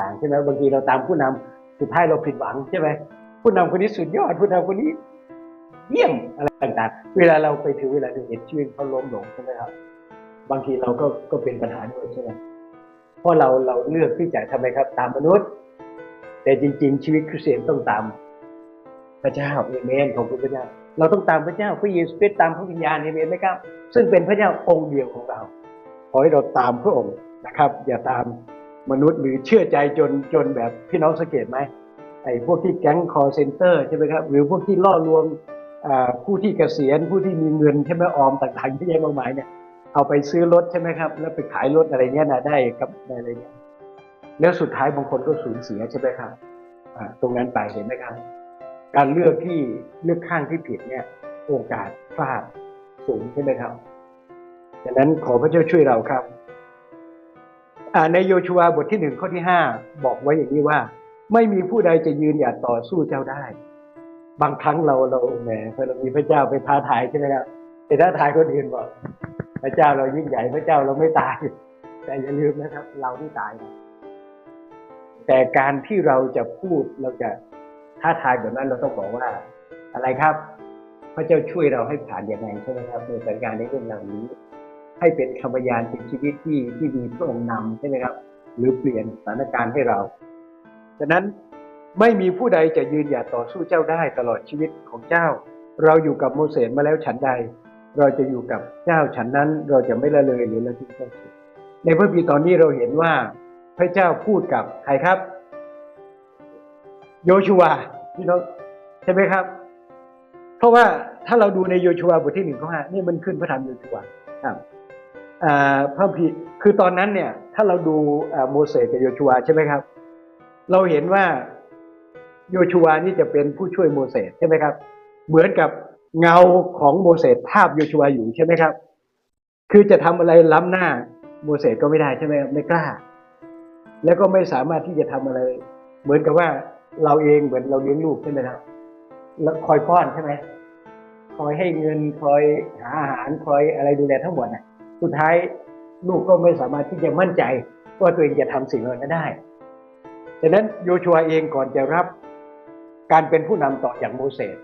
ต่างๆใช่ไหมบางทีเราตามผู้นำสุดท้ายเราผิดหวังใช่ไหมผู้นำคนนี้สุดยอดผู้นำคนนี้ เยี่ยมอะไรต่างๆ เวลาเราไปถึงเวลาหนึ่งเห็นชีวิตเขาล้มลงใช่ไหมครับ บางทีเราก็ก็เป็นปัญหาด้วยใช่ไหมเพราะเราเราเลือกที่จะทำไมครับ ตามมนุษย์ แต่จริง ๆ ชีวิตคริสเตียนต้องตามพระเจ้าเอเมนของพระเจ้า เราต้องตามพระเจ้าพระเยซูคริสต์ตามพระวิญญาณเอเมนไหมครับ ซึ่งเป็นพระเจ้าองค์เดียวของเราขอให้เราตามพระองค์นะครับ อย่าตาม มนุษย์หรือเชื่อใจจนจนแบบพี่น้องสังเกตไหมไอ้พวกที่แก๊งคอร์เซนเตอร์ใช่ไหมครับหรือพวกที่ล่อลวงผู้ที่เกษียณผู้ที่มีเงินใช่ไหมออมต่างๆที่แยะมากมายเนี่ยเอาไปซื้อรถใช่ไหมครับ แล้วไปขายรถอะไรเงี้ยนะได้กับได้อะไรเงี้ยแล้วสุดท้ายบางคนก็สูญเสียใช่ไหมครับตรงนั้นไปเห็นไหมครับ การเลือกที่เลือกข้างที่ผิดเนี่ยโอกาสพลาดสูงใช่ไหมครับดังนั้นขอพระเจ้าช่วยเราครับ ในโยชูวาบทที่หนึ่งข้อที่ห้าบอกไว้อย่างนี้ว่า ไม่มีผู้ใดจะยืนหยัดต่อสู้เจ้าได้ บางครั้งเราเราแหมพอเรามีพระเจ้าไปท้าทายใช่ไหมครับไปท้าทายคนอื่นบอกพระเจ้าเรายิ่งใหญ่พระเจ้าเราไม่ตาย แต่อย่าลืมนะครับ เราที่ตายนะแต่การที่เราจะพูดเราจะท้าทายแบบนั้นเราต้องบอกว่า อะไรครับ พระเจ้าช่วยเราให้ผ่านยังไงใช่ไหมครับในสถานการณ์ในเรื่องเหล่านี้ ให้เป็นคำพยานเป็นชีวิตที่ที่มีพระองค์นำใช่ไหมครับ หรือเปลี่ยนสถานการณ์ให้เราฉะนั้นไม่มีผู้ใดจะยืนหยัดต่อสู้เจ้าได้ตลอดชีวิตของเจ้า เราอยู่กับโมเสสมาแล้วฉันใด เราจะอยู่กับเจ้าฉันนั้นเราจะไม่ละเลยหรือละทิ้งเจ้าในพระพีตอนนี้เราเห็นว่าพระเจ้าพูดกับใครครับ โยชูวาพี่น้องใช่ไหมครับ เพราะว่าถ้าเราดูในโยชูวาบทที่หนึ่งข้อห้านี่มันขึ้นพระธรรมโยชูวาครับอ่า พระพีคือตอนนั้นเนี่ยถ้าเราดูโมเสสกับโยชูวาใช่ไหมครับ เราเห็นว่าโยชูวานี่จะเป็นผู้ช่วยโมเสสใช่ไหมครับ เหมือนกับเงาของโมเสสภาพโยชูวาอยู่ใช่ไหมครับ คือจะทำอะไรล้ำหน้าโมเสสก็ไม่ได้ใช่ไหมครับไม่กล้า แล้วก็ไม่สามารถที่จะทำอะไร เหมือนกับว่าเราเองเหมือนเราเลี้ยงลูกใช่ไหมครับแล้วคอยป้อนใช่ไหมคอยให้เงินคอยหาอาหารคอยอะไรดูแลทั้งหมดน่ะ สุดท้ายลูกก็ไม่สามารถที่จะมั่นใจว่าตัวเองจะทำสิ่งเหล่านั้นได้ฉะนั้นโยชัวเองก่อนจะรับการเป็นผู้นำต่อจากโมเสส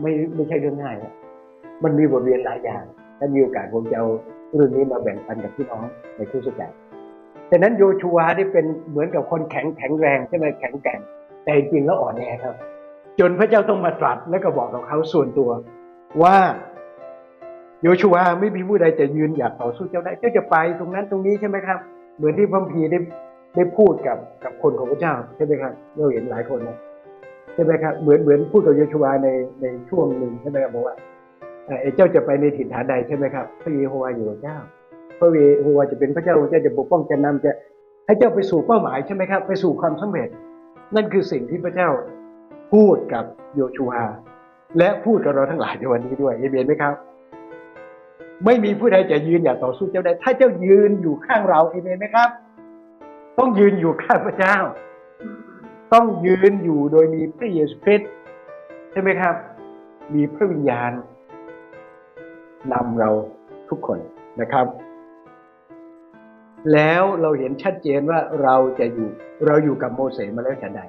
ไม่ไม่ใช่เรื่องง่ายนะมันมีบทเรียนหลายอย่างถ้ามีโอกาสผมจะเอาเรื่องนี้มาแบ่งปันกับพี่น้องในทุกสุดใจฉะนั้นโยชัวที่เป็นเหมือนกับคนแข็งแข็งแรงใช่ไหมแข็งแกร่งแต่จริงๆแล้วอ่อนแอครับ จนพระเจ้าต้องมาตรัสและก็บอกกับเขาส่วนตัวว่า โยชัวไม่มีผู้ใดจะยืนหยัดต่อสู้เจ้าได้เจ้าจะไปตรงนั้นตรงนี้ใช่ไหมครับ เหมือนที่พระคัมภีได้ได้พูดกับกับคนของพระเจ้าใช่ไหมครับเราเห็นหลายคนนะใช่ไหมครับเหมือนเหมือนพูดกับโยชัวในในช่วงหนึ่งใช่ไหมครับบอกว่าไอ้เจ้าจะไปในถิ่นฐานใดใช่ไหมครับพระเยโฮวาอยู่กับเจ้าพระเยโฮวาจะเป็นพระเจ้าพระเจ้าจะปกป้องจะนำจะให้เจ้าไปสู่เป้าหมายใช่ไหมครับ ไปสู่ความสำเร็จ นั่นคือสิ่งที่พระเจ้าพูดกับโยชัวและพูดกับเราทั้งหลายในวันนี้ด้วยเอเมนไหมครับ ไม่มีผู้ใดจะยืนอย่าต่อสู้เจ้าได้ ถ้าเจ้ายืนอยู่ข้างเราเอเมนไหมครับ ต้องยืนอยู่ข้างพระเจ้า ต้องยืนอยู่โดยมีพระเยซูคริสต์ใช่ไหมครับ มีพระวิญญาณนำเราทุกคนนะครับ แล้วเราเห็นชัดเจนว่าเราจะอยู่เราอยู่กับโมเสสมาแล้วฉันใด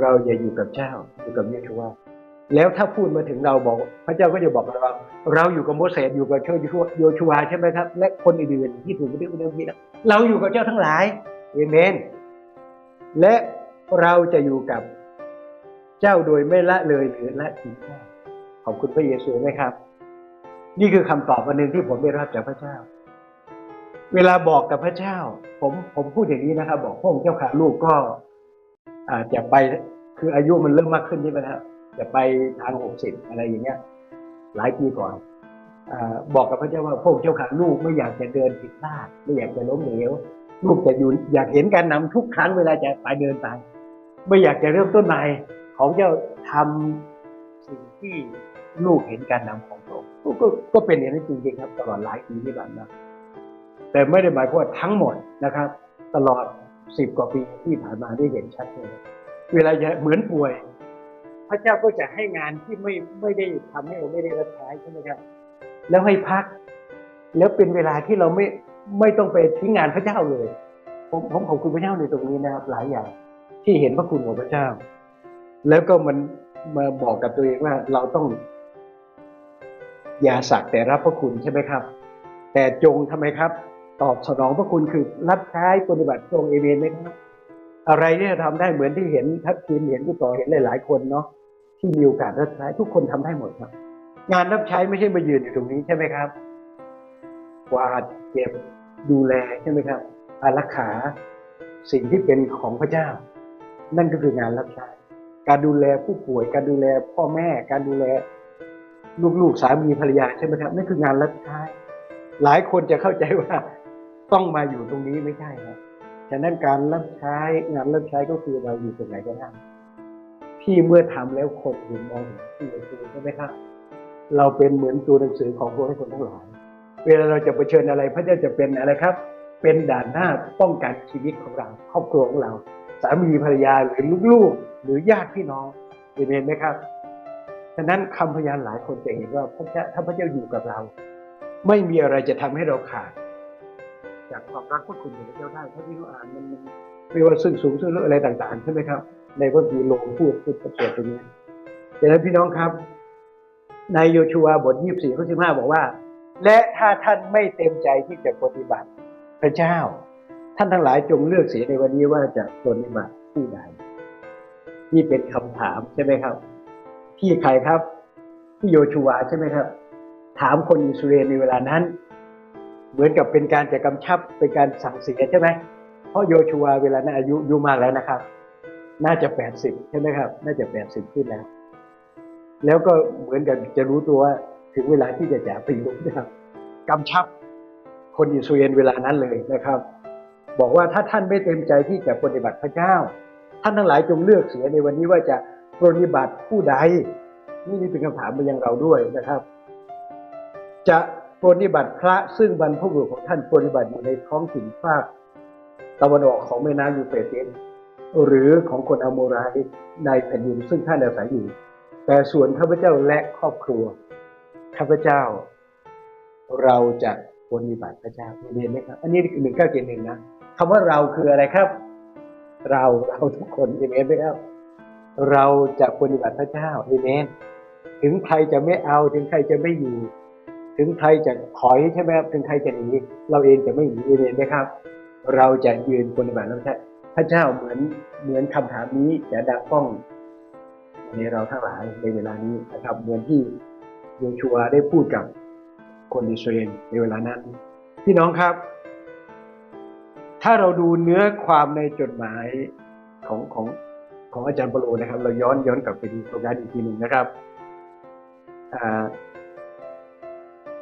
เราจะอยู่กับเจ้าอยู่กับเยชูวา แล้วถ้าพูดมาถึงเราบอก พระเจ้าก็จะบอกเราเราอยู่กับโมเสสอยู่กับเจ้าโยชูวาใช่ไหมครับ และคนอื่นๆที่ถูกบันทึกบันทึกนี้นะเราอยู่กับเจ้าทั้งหลายเอเมน และเราจะอยู่กับเจ้าโดยไม่ละเลยหรือละทิ้งเจ้าขอบคุณพระเยซูไหมครับ นี่คือคำตอบอันหนึ่งที่ผมได้รับจากพระเจ้า เวลาบอกกับพระเจ้า ผมผมพูดอย่างนี้นะครับ บอกพระองค์เจ้าขาลูกก็อาจจะไปคืออายุมันเริ่มมากขึ้นใช่ไหมครับ จะไปทางหกสิบอะไรอย่างเงี้ย หลายปีก่อนอบอกกับพระเจ้าว่าพระองค์เจ้าขาลูกไม่อยากจะเดินผิดพลาดไม่อยากจะล้มเหลวลูกจะอยู่อยากเห็นการนำทุกครั้งเวลาจะไปเดินไปไม่อยากจะเริ่มต้นใหม่ของเจ้าทำสิ่งที่ลูกเห็นการนำของพระองค์ก็ก็ก็เป็นอย่างนั้นจริงๆครับ ตลอดหลายปีที่ผ่านมาแต่ไม่ได้หมายความว่าทั้งหมดนะครับ ตลอดสิบกว่าปีที่ผ่านมาได้เห็นชัดเลยเวลาจะเหมือนป่วย พระเจ้าก็จะให้งานที่ไม่ไม่ได้ทำให้เราไม่ได้รับใช้ใช่ไหมครับแล้วให้พัก แล้วเป็นเวลาที่เราไม่ไม่ต้องไปทิ้งงานพระเจ้าเลย ผมผมขอบคุณพระเจ้าในตรงนี้นะครับ หลายอย่าง ที่เห็นพระคุณของพระเจ้า แล้วก็มันมาบอกกับตัวเองว่าเราต้องอย่าสักแต่รับพระคุณใช่ไหมครับ แต่จงทำไมครับ ตอบสนองพระคุณคือรับใช้ปฏิบัติตรงเอเมนไหมครับ อะไรที่จะทำได้เหมือนที่เห็นทัพทีมเห็นกุต่อเห็นหลาย ๆ คนเนาะ ที่มีโอกาสรับใช้ทุกคนทำได้หมดครับ งานรับใช้ไม่ใช่มายืนอยู่ตรงนี้ใช่ไหมครับกวาดเก็บดูแลใช่ไหมครับ อารักขาสิ่งที่เป็นของพระเจ้า นั่นก็คืองานรับใช้ การดูแลผู้ป่วย การดูแลพ่อแม่ การดูแลลูกๆสามีภรรยาใช่ไหมครับนั่นคืองานรับใช้ หลายคนจะเข้าใจว่าต้องมาอยู่ตรงนี้ไม่ใช่ครับฉะนั้นการรับใช้งานรับใช้ก็คือเราอยู่ตรงไหนก็ได้ ที่เมื่อทำแล้วคนห็นมองเห็นที่เราใช่ไหมครับ เราเป็นเหมือนตัวหนังสือของพวกให้คนทั้งหลายเวลาเราจะเผชิญอะไรพระเจ้าจะเป็นอะไรครับ เป็นด่านหน้าป้องกันชีวิตของเราครอบครัวของเรา สามีภรรยาหรือลูกๆ หรือญาติพี่น้องเห็นไหมครับฉะนั้นคำพยานหลายคนจะเห็นว่าพระเจ้าถ้าพระเจ้าอยู่กับเรา ไม่มีอะไรจะทำให้เราขาด จากความรักพระคุณของพระเจ้าได้ถ้าที่เราอ่านมันมันไม่ว่าซึ่งสูงซึ่งลึกอะไรต่างๆใช่ไหมครับ ในพระบีโลงพูดพูดประเสริฐตรงนี้ดังนั้นพี่น้องครับ ในโยชูวบท24ข้อ15บอกว่า และถ้าท่านไม่เต็มใจที่จะปฏิบัติพระเจ้า ท่านทั้งหลายจงเลือกเสียในวันนี้ว่าจะปฏิบัติผู้ใดนี่เป็นคำถามใช่ไหมครับ ที่ใครครับที่โยชูวใช่ไหมครับ ถามคนอิสราเอลในเวลานั้น เหมือนกับเป็นการจะกำชับเป็นการสั่งเสียใช่ไหมเพราะโยชูวเวลานั้นอายุอายุมากแล้วนะครับ น่าจะแปดสิบใช่ไหมครับ น่าจะแปดสิบขึ้นแล้ว แล้วก็เหมือนกับจะรู้ตัวว่าถึงเวลาที่จะจ่าปอยู่นะครับกำชับคนอิสราเอลเวลานั้นเลยนะครับ บอกว่าถ้าท่านไม่เต็มใจที่จะปฏิบัติพระเจ้า ท่านทั้งหลายจงเลือกเสียในวันนี้ว่าจะปฏิบัติผู้ใด นี่เป็นคำถามมายังเราด้วยนะครับ จะปฏิบัติพระซึ่งบรรพบุรุษของท่านปฏิบัติอยู่ในท้องถิ่นภาคตะวันออกของแม่น้ำยูเฟรติส หรือของคนอโมไรในแผ่นดินซึ่งท่านอาศัยอยู่ แต่ส่วนข้าพเจ้าและครอบครัวข้าพเจ้า เราจะปฏิบัติพระเจ้าเรียนไหมครับ อันนี้หนึ่งเก้าเจ็ดหนึ่งนะคำว่าเราคืออะไรครับ เราเราทุกคนเอเมนไหมครับเราจะปฏิบัติพระเจ้าเอเมนถึงใครจะไม่เอาถึงใครจะไม่อยู่ ถึงใครจะถอยใช่ไหมครับถึงใครจะหนีเราเองจะไม่หนีเอเมนไหมครับ เราจะยืนปฏิบัติพระเจ้า ระเจ้าเหมือนเหมือนคำถามนี้จะดังก้องในเราทั้งหลายในเวลานี้นะครับ เหมือนที่โยชัวได้พูดกับคนอิสราเอลในเวลานั้น พี่น้องครับ ถ้าเราดูเนื้อความในจดหมายของของของอาจารย์เปโลนะครับ เราย้อนย้อนกลับไปดูโปรแกรมอีกทีหนึ่งนะครับ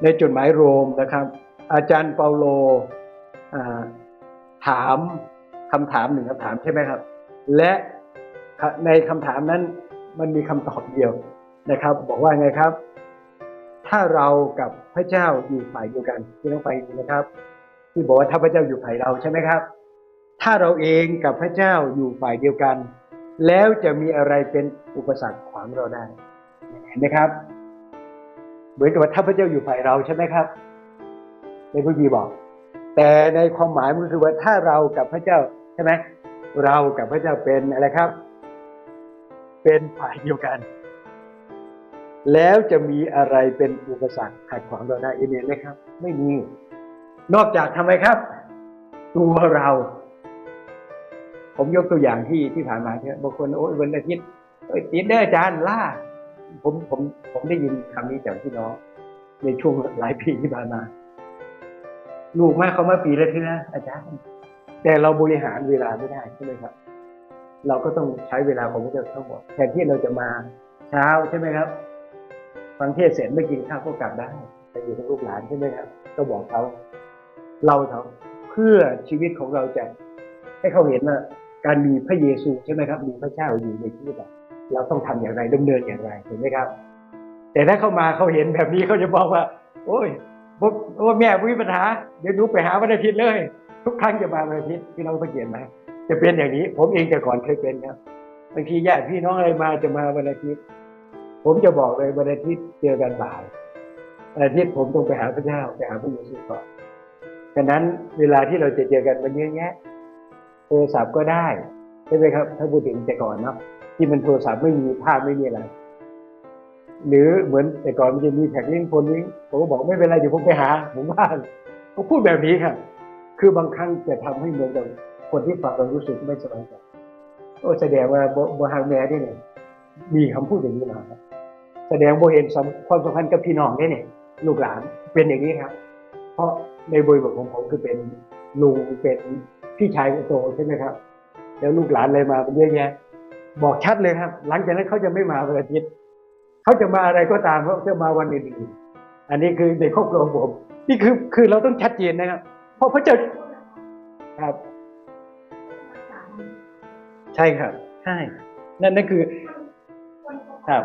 ในจดหมายโรมนะครับ อาจารย์เปาโลถาม คำถามหนึ่งคำถามใช่ไหมครับ และในคำถามนั้นมันมีคำตอบเดียวนะครับ บอกว่าไงครับ ถ้าเรากับพระเจ้าอยู่ฝ่ายเดียวกันที่ต้องไปนะครับ ที่บอกว่าถ้าพระเจ้าอยู่ฝ่ายเราใช่ไหมครับ ถ้าเราเองกับพระเจ้าอยู่ฝ่ายเดียวกัน แล้วจะมีอะไรเป็นอุปสรรคขวางเราได้เห็นไหมครับ เหมือนกับว่าถ้าพระเจ้าอยู่ฝ่ายเราใช่ไหมครับในพระบีบอก แต่ในความหมายมันคือว่าถ้าเรากับพระเจ้าใช่ไหมเรากับพระเจ้าเป็นอะไรครับ เป็นฝ่ายเดียวกัน แล้วจะมีอะไรเป็นอุปสรรคขัดขวางเราได้เอเมนไหมครับ ไม่มี นอกจากทำไมครับ ตัวเรา ผมยกตัวอย่างที่ที่ผ่านมาเนี่ยบางคนโอ้ยวันอาทิตย์เอ้ยติดได้อาจารย์ล่าผมผมผมได้ยินคำนี้จากพี่น้องในช่วงหลายปีที่ผ่านมา ลูกมากเขามาปีแล้วที่นะอาจารย์ แต่เราบริหารเวลาไม่ได้ใช่ไหมครับ เราก็ต้องใช้เวลาของพระเจ้าทั้งหมดแทนที่เราจะมาเช้าใช่ไหมครับ ฟังเทศเสร็จไม่กินข้าวก็กลับได้ไปอยู่กับลูกหลานใช่ไหมครับ ก็บอกเขาเราเขาเพื่อชีวิตของเราจะให้เขาเห็นว่าการมีพระเยซูใช่ไหมครับ มีพระเจ้าอยู่ในชีวิตเราเราต้องทำอย่างไรดำเนินอย่างไรเห็นไหมครับ แต่ถ้าเขามาเขาเห็นแบบนี้เขาจะบอกว่า โอ้ย พวกโอ้แม่มีปัญหา เดี๋ยวหนูไปหาวันอาทิตย์เลย ทุกครั้งจะมาวันอาทิตย์พี่น้องสังเกตไหมจะเป็นอย่างนี้ ผมเองแต่ก่อนเคยเป็นครับบางทีญาติพี่น้องอะไรมาจะมาวันอาทิตย์ ผมจะบอกเลยวันอาทิตย์เจอกันบ่ายวันอาทิตย์ผมต้องไปหาพระเจ้าไปหาพระเยซูก่อนฉะนั้นเวลาที่เราจะเจอกันมันเยอะแยะโทรศัพท์ก็ได้ใช่ไหมครับ ถ้าพูดถึงแต่ก่อนเนาะที่มันโทรศัพท์ไม่มีภาพไม่มีอะไร หรือเหมือนแต่ก่อนมันจะมีแท็กลิงก์คนนี้ผมก็บอกไม่เป็นไรเดี๋ยวผมไปหาผมว่างเขาพูดแบบนี้ครับคือบางครั้งจะทำให้เหมือนกับคนที่ฟังเรารู้สึกไม่สบายใจโอ้แสดงว่าบบบทางแม่ได้เนี่ยมีคำพูดอย่างนี้มาแสดงโบเห็นสัมความสัมพันธ์กับพี่น้องได้เนี่ยลูกหลานเป็นอย่างนี้ครับ เพราะในบริบทของผมคือเป็นลุงเป็นพี่ชายโตใช่ไหมครับ แล้วลูกหลานอะไรมาเป็นเยอะแยะบอกชัดเลยครับ หลังจากนั้นเขาจะไม่มาวันอาทิตย์ เขาจะมาอะไรก็ตามเขาจะมาวันอื่นๆอันนี้คือในครอบครัวของผม นี่คือคือเราต้องชัดเจนนะครับ เพราะพระเจ้าครับ ใช่ครับ ใช่ นั่นนั่นคือครับ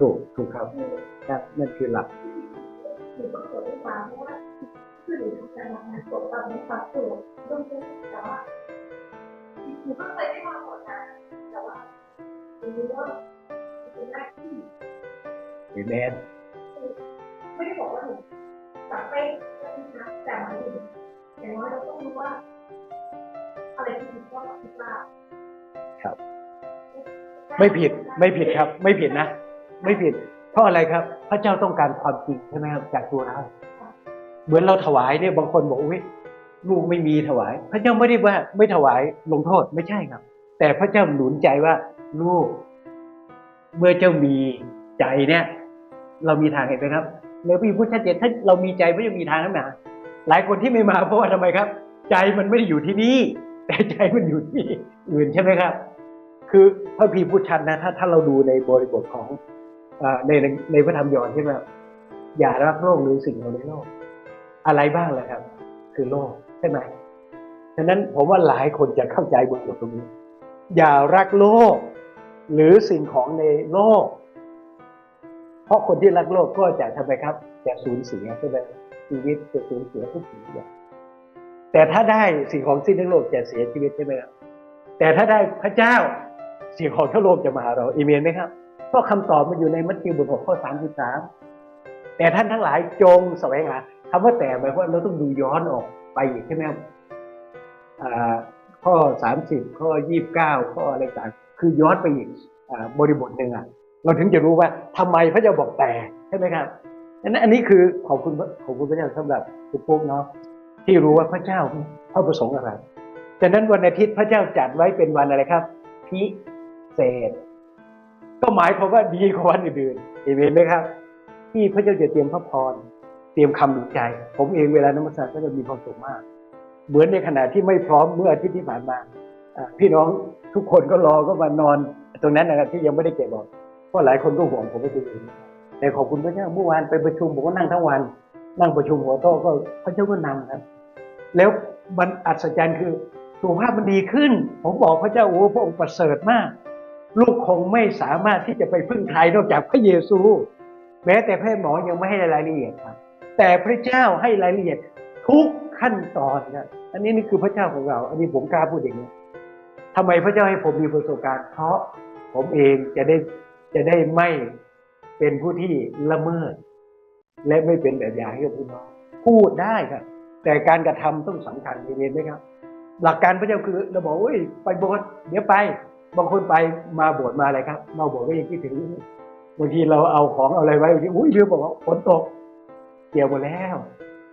ถูกถูกครับนั่นนั่นคือหลัก หนูก็เกิดด้วยความเพราะว่าคือหนูทำการทำงานกดดันในควต้องเจอแต่ว่าหนูก็เคยได้มาก่อนะแต่ว่าหนูว่าเป็นหน้าที่เอเมนไม่ได้บอกว่าหนูจับเป้งนะแต่หมายถึงอย่างน้อยเราต้องรู้ว่าอะไรที่ถูกต้องกับผิดพลาดไม่ผิดไม่ผิดครับ ไม่ผิดนะ ไม่ผิด เพราะอะไรครับ พระเจ้าต้องการความจริงใช่ไหมครับจากตัวเรา เหมือนเราถวายเนี่ยบางคนบอกอุ้ยลูกไม่มีถวาย พระเจ้าไม่ได้ว่าไม่ถวายลงโทษไม่ใช่ครับ แต่พระเจ้าหนุนใจว่าลูก เมื่อเจ้ามีใจเนี่ย เรามีทางเห็นไหมครับในพระพูดชัดเจนถ้าเรามีใจพระเจ้ามีทางนั้นมาหลายคนที่ไม่มาเพราะว่าทำไมครับ ใจมันไม่ได้อยู่ที่นี่แต่ใจมันอยู่ที่อื่นใช่ไหมครับ คือพระพีพูดชัดนะถ้าถ้าเราดูในบริบทของอในในในพระธรรมยอห์นใช่ไหมอย่ารักโลกหรือสิ่งของในโลก อะไรบ้างเล่ะครับ คือโลกใช่ไหมฉะนั้นผมว่าหลายคนจะเข้าใจบทบทตรงนี้ อย่ารักโลก หรือสิ่งของในโลก เพราะคนที่รักโลกก็จะทำไมครับจะสูญเสียใช่ไหมชีวิตจะสูญเสียทุกสิ่งอย่างแต่ถ้าได้สิ่งของสิ้นทั้งโลกจะเสียชีวิตใช่ไหมครับแต่ถ้าได้พระเจ้าสิ่งของทั้งโลกจะมาหาเราเอเมนไหมครับเพราะคำตอบมันอยู่ในมัทธิวบทหกข้อสามสิบสามแต่ท่านทั้งหลายจงแสวงหา คำว่าแต่หมายความว่าเราต้องดูย้อนออกไปอีกใช่ไหมอ่าข้อสามสิบข้อยี่บเก้าข้ออะไรต่างคือย้อนไปอีกอาบริบทหนึ่งอะเราถึงจะรู้ว่าทำไมพระเจ้าบอกแต่ใช่ไหมครับอันนั้นอันนี้คือขอบคุณขอบคุณพระเจ้าสำหรับคุณปุ๊กเนาะที่รู้ว่าพระเจ้าพระประสงค์อะไรจากนั้นวันอาทิตย์พระเจ้าจัดไว้เป็นวันอะไรครับ พิเศษ ก็หมายความว่าดีกว่าวันอื่นๆเอเมนไหมครับ ที่พระเจ้าจะเตรียมพระพร เตรียมคำหนุนใจ ผมเองเวลานมัสการก็จะมีความสุขมาก เหมือนในขณะที่ไม่พร้อมเมื่ออาทิตย์ที่ผ่านมาพี่น้องทุกคนก็รอก็มานอน ตรงนั้นนะครับที่ยังไม่ได้เก็บออกเพราะหลายคนก็ห่วงผมไปดูอื่นแต่ขอบคุณพระเจ้าเมื่อวานไปประชุมผมก็นั่งทั้งวัน นั่งประชุมหัวโต๊ะก็พระเจ้าก็นำครับ แล้วมันอัศจรรย์คือสุขภาพมันดีขึ้น ผมบอกพระเจ้าโอ้พระองค์ประเสริฐมาก ลูกคงไม่สามารถที่จะไปพึ่งใครนอกจากพระเยซู แม้แต่แพทย์หมอยังไม่ให้รายละเอียดครับ แต่พระเจ้าให้รายละเอียดทุกขั้นตอนครับอันนี้นี่คือพระเจ้าของเรา อันนี้ผมกล้าพูดอย่างนี้ทำไมพระเจ้าให้ผมมีประสบการณ์ เพราะผมเองจะได้จะได้ไม่เป็นผู้ที่ละเมิด และไม่เป็นแบบอย่างให้กับพี่น้องพูดได้ครับ แต่การกระทำต้องสำคัญเห็นไหมครับ หลักการพระเจ้าคือเราบอกเอ้ยไปโบสถ์เดี๋ยวไป บางคนไปมาโบสถ์มาอะไรครับ มาโบสถ์ก็ยังคิดถึงบางทีเราเอาของเอาอะไรไว้บางทีอุ้ยลืมบอกว่าฝนตก เปียกหมดแล้ว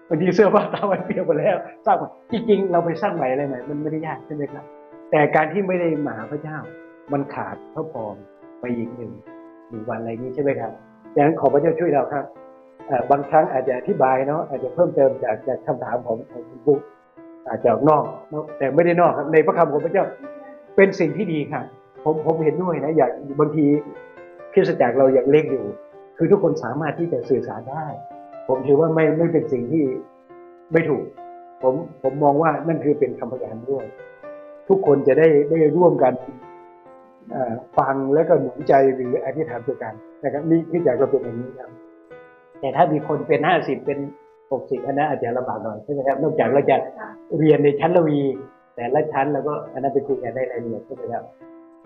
บางทีเสื้อผ้าตามันเปียกหมดแล้วสร้างใหม่จริงๆเราไปสร้างใหม่อะไรใหม่มันไม่ได้ยากใช่ไหมครับแต่การที่ไม่ได้มาหาพระเจ้า มันขาดพระพรไปอีกหนึ่งหนึ่งวันอะไรนี้ใช่ไหมครับดังนั้นขอพระเจ้าช่วยเราครับบางครั้งอาจจะอธิบายเนาะอาจจะเพิ่มเติมจากจากคำถามของของคุณบุ๊กอาจจะนอกเนอะแต่ไม่ได้นอกครับในพระคำของพระเจ้าเป็นสิ่งที่ดีครับผมผมเห็นด้วยนะอย่างบางทีคริสตจักรเราอยังเล็กอยู่ คือทุกคนสามารถที่จะสื่อสารได้ ผมถือว่าไม่ไม่เป็นสิ่งที่ไม่ถูก ผมผมมองว่านั่นคือเป็นคำพยานด้วย ทุกคนจะได้ได้ร่วมกันฟังและก็หนุนใจหรืออธิษฐานด้วยกันนะครับนี่ที่อยากจะเป็นอย่างนี้ครับแต่ถ้ามีคนเป็นห้าสิบเป็นหกสิบอันนั้นอาจจะลำบากหน่อยใช่ไหมครับนอกจากเราจะเรียนในชั้นละวี แต่ละชั้นแล้วก็อันนั้นไปคุยกันได้รายละเอียดใช่ไหมครับ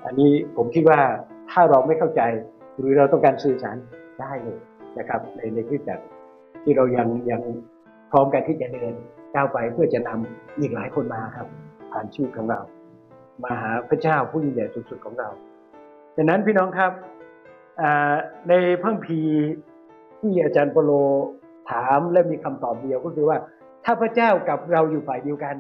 อันนี้ผมคิดว่าถ้าเราไม่เข้าใจ หรือเราต้องการสื่อสารได้เลยนะครับในในคริสตจัก ที่เรายังยังพร้อมกันที่จะเดินก้าวไปเพื่อจะนำอีกหลายคนมาครับ ผ่านชีวิตของเรา มาหาพระเจ้าผู้ยิ่งใหญ่สุดๆของเราดังนั้นพี่น้องครับในพระคัมภีที่อาจารย์ปโลถามและมีคำตอบเดียวก็คือว่า ถ้าพระเจ้ากับเราอยู่ฝ่ายเดียวกัน